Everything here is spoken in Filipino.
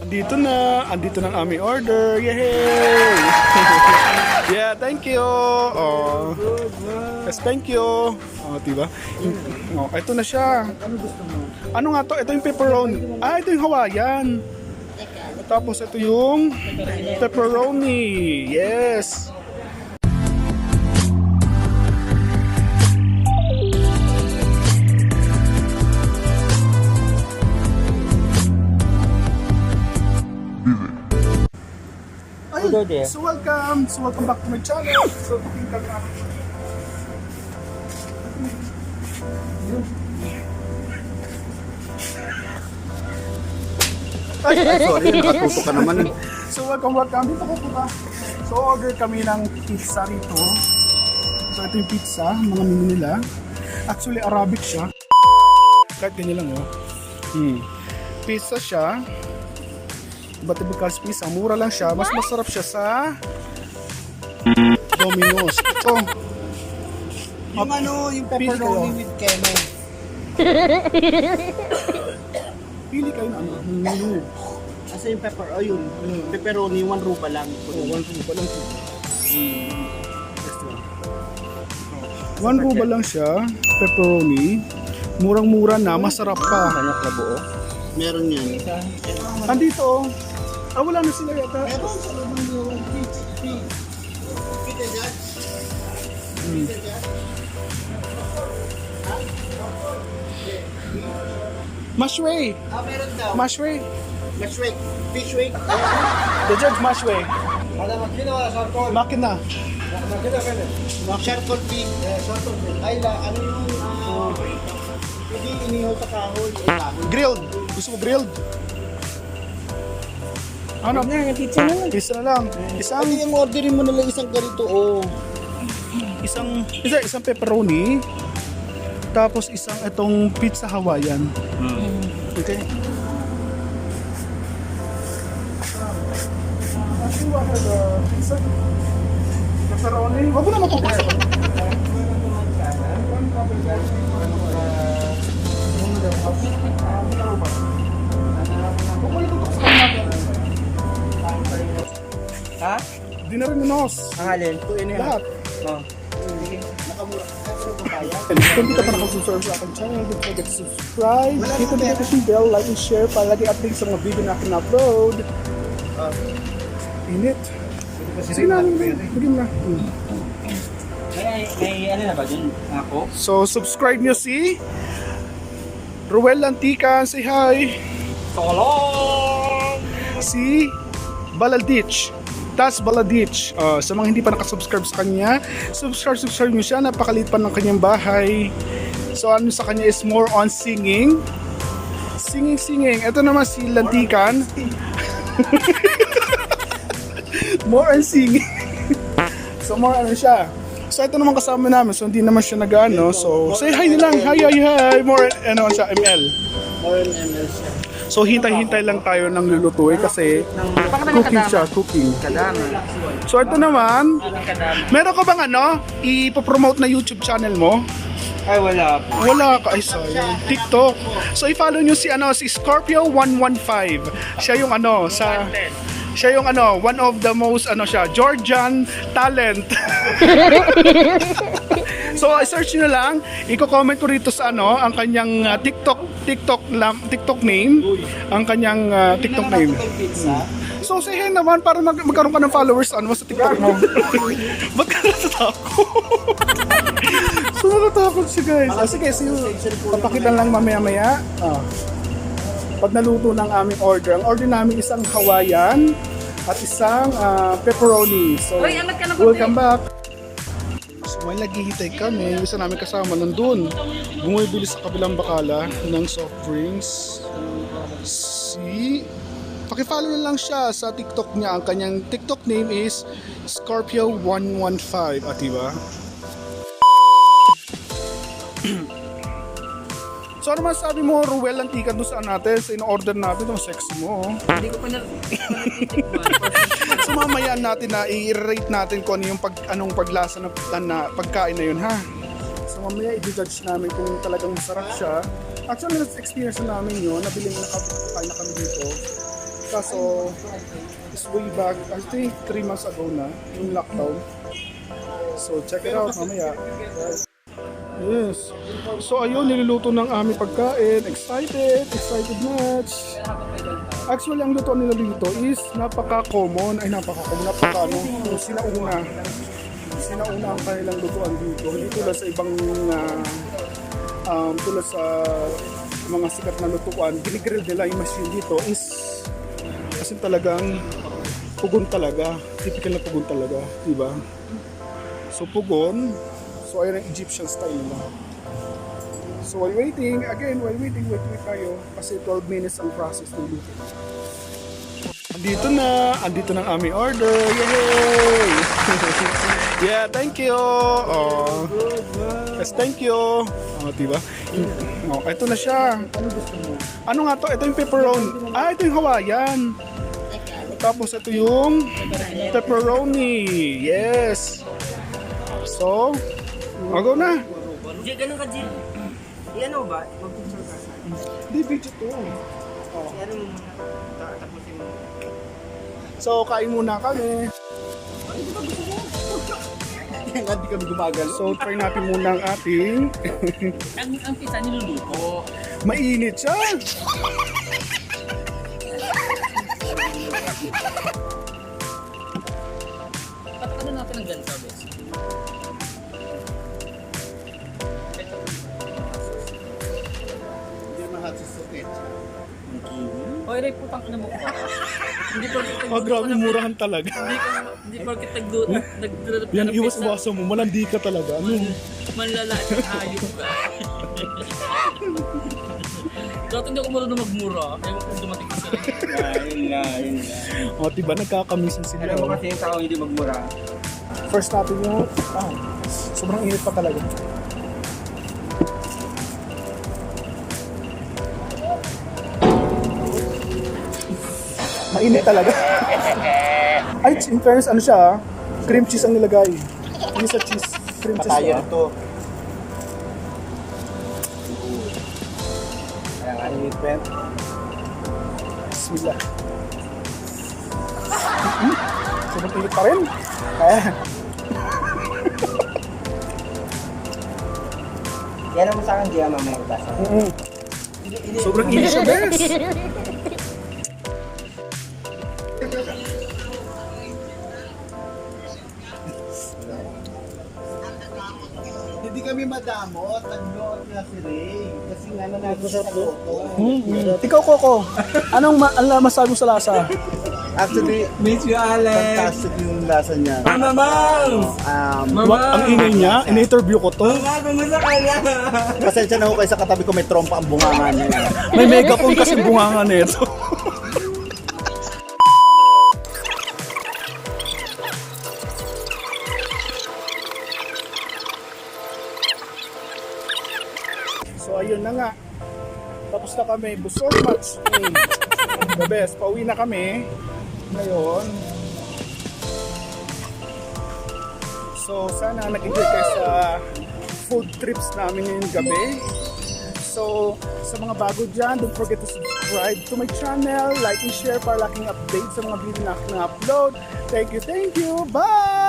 Andito na, andito na ang aming order. Yay! yeah, thank you. Oh. Yes, thank you. Oh, diba? Oh, ito na siya. Ano gusto mo? Ano nga to? Ito yung pepperoni. Ah, ito yung Hawaiian. Tapos ito yung pepperoni. Yes. Order there. so welcome. So welcome back to my channel. So, tingnan natin. Ay, ay, sorry, nakatuto ka naman. So, welcome, welcome. Dito ko punta. So, order kami ng pizza rito. So, ito yung pizza, mga menu nila. Actually, Arabic siya. Kahit ganyan lang, oh. Hmm. Pizza siya. Iba't ibang class pizza. Mura lang siya. Mas masarap siya sa Domino's. Ito. Yung ano, yung pepperoni with keme. Pili kayo ng ano, menu. Kasi yung pepper, oh yun, yung pepperoni, one ruba lang. Oh, one ruba lang siya. Hmm. One ruba lang siya, pepperoni. Murang-mura na, masarap pa. Manok na buo? Meron yan. Andito, oh. Ah wala na sila yata. Meron sa loob ng yung pizza. Kita dyan? Kita dyan? Mashway, Ah, meron daw. mashway. Fish wake. Fish wake. The judge mashway. Wala makina, wala sarkol. Makina. Makina ka na. Sarkol pig. Sarkol pig. Ay, ano yung, ah, hindi inihaw sa kahoy. Eh. Grilled. Gusto mo grilled? Ano? pizza na lang. Isa na lang. Isang, Ano yung orderin mo nila isang ganito, oh. isang, isa, isang pepperoni. Tapos isang itong pizza Hawaiian. Okay. Pepperoni. Huwag mo na mapapasok. Ha? Di na rin minos. Ang halin? And a half. Lahat. Oh. Nakamura. Kung di ka pa nakasubscribe sa aking channel, don't forget to subscribe. Hit the notification bell, like and share para lagi update sa mga video na akin upload. Init. Sige na, bigyan na. May, may ano na ba dun? Ako? So, subscribe nyo si Ruel Lantican, say hi. Tolong! Si Baladich. Tas Baladich. Uh, sa mga hindi pa nakasubscribe sa kanya, subscribe, subscribe nyo siya. Napakaliit pa ng kanyang bahay. So, ano sa kanya is more on singing. Singing, singing. Ito naman si Lantican. more on singing. so, more ano siya. So, ito naman kasama namin. So, hindi naman siya nag-ano. So, say hi nilang. Hi, hi, hi. More, ano siya, ML. More than ML siya. So, hintay-hintay lang tayo ng lulutuin kasi cooking siya, cooking. So, ito naman, meron ka bang ano, ipopromote na YouTube channel mo? Ay, wala po. Wala ka, ay sayang. TikTok. So, i-follow nyo si, ano, si Scorpio115. Siya yung ano, sa... Siya yung ano, one of the most, ano siya, Georgian talent. so, i-search nyo lang. Iko-comment ko rito sa ano, ang kanyang uh, TikTok, TikTok, lam, TikTok name. Ang kanyang uh, TikTok name. pizza. So, say hi naman para mag magkaroon ka ng followers ano sa TikTok mo. Ba't ka natatakot? so, natatakot siya guys. Ah, sige, sige. Papakita lang mamaya-maya. Ah. Pag naluto ng aming order, ang order namin isang Hawaiian at isang ah, pepperoni. So, na welcome back. May naghihintay kami. Yung isa namin kasama nandun. Bumibili sa kabilang bakala ng soft drinks. Si... Pakifollow na lang siya sa TikTok niya. Ang kanyang TikTok name is Scorpio115. At diba? So ano masabi mo, Ruel, antika doon saan natin? Sa in-order natin, yung sexy mo. oh. Hindi ko pa na... Mamaya natin na i-rate natin kung ano yung pag, anong paglasa ng na, pagkain na yun ha. So mamaya i-judge namin kung talagang masarap siya. Actually, na experience na namin yun. Nabili na nakakain na kami dito. Kaso, is way back, I think 3 months ago na, yung lockdown. So, check it out mamaya. Yes. So, ayun, niluluto ng aming pagkain. Excited, excited much. Actually, ang lutuan nila dito is napaka-common. Ay, napaka-common, napaka-ano, sinauna. Sinauna ang kanilang lutuan dito. Hindi tulad sa ibang ah, um, tulad sa mga sikat na lutuan, ginigrill nila yung machine dito is kasi talagang pugon talaga. Typical na pugon talaga, di ba? So pugon, so ayun ang Egyptian style nila. So while waiting, again, while waiting, wait wait tayo kasi 12 minutes ang process ng luto. Andito na, andito na ang aming order. Yay! yeah, thank you. Oh. Yes, thank you. Oh, diba? Oh, ito na siya. Ano nga to? Ito yung pepperoni. Ah, ito yung Hawaiian. Tapos ito yung pepperoni. Yes. So, magaw na. Hindi, ganun ka, Jill. Iyan mo ba? Mag-picture ka. Di video to. Iyan mo muna. Ta- Tapusin mo. So, kain muna kami. Hindi kami gumagalo. So, try natin muna ang ating Ang, ang pizza niluluto. mainit siya. Patakano natin ng ganito, bes. Ray, putang ina mo ko. Hindi porkit nag- Oh, grabe, murahan talaga. Hindi ka, hindi porkit nagdu- nag nag Yan, iwas-iwasan mo. Malandi ka talaga. Ano? Manlala at hayop ka. Dati hindi ako marunong magmura. Ewan kung dumating ka sa Yun nga, yun nga. O, diba, nagkakamisan sila. Alam mo kasi yung tao hindi magmura. First natin yung, ah, sobrang init pa talaga. Mainit talaga. Ay, in fairness, ano siya ah, cream cheese ang nilagay. Hindi sa cheese, cream cheese Patayan ah. to. Kaya nga yung event. Bismillah. Mm-hmm. Sobrang init pa rin. Eh, Yan mo sa akin, Gia, mamaya ko basa. mm Sobrang init siya, bes. Kami madamot, nag-note na si Ray. Kasi nga na nag-usap ko. Mm-hmm. Ikaw, Coco, anong ma- ano masabi mo sa lasa? Actually, Miss you, Alex! fantastic yung lasa niya. Mama! Um, What, ang ingay niya, in-interview ko to. Kumusta ka na? pasensya na ho kayo sa katabi ko may trompa ang bungangan niya. May megaphone kasi bunga nito. Tapos na kami. Busog match. Mm. The best. Pauwi na kami. Ngayon. So sana nag-enjoy kayo sa food trips namin ngayong gabi. So, sa mga bago dyan, don't forget to subscribe to my channel, like and share para laking update sa mga video na aking upload. Thank you, thank you. Bye!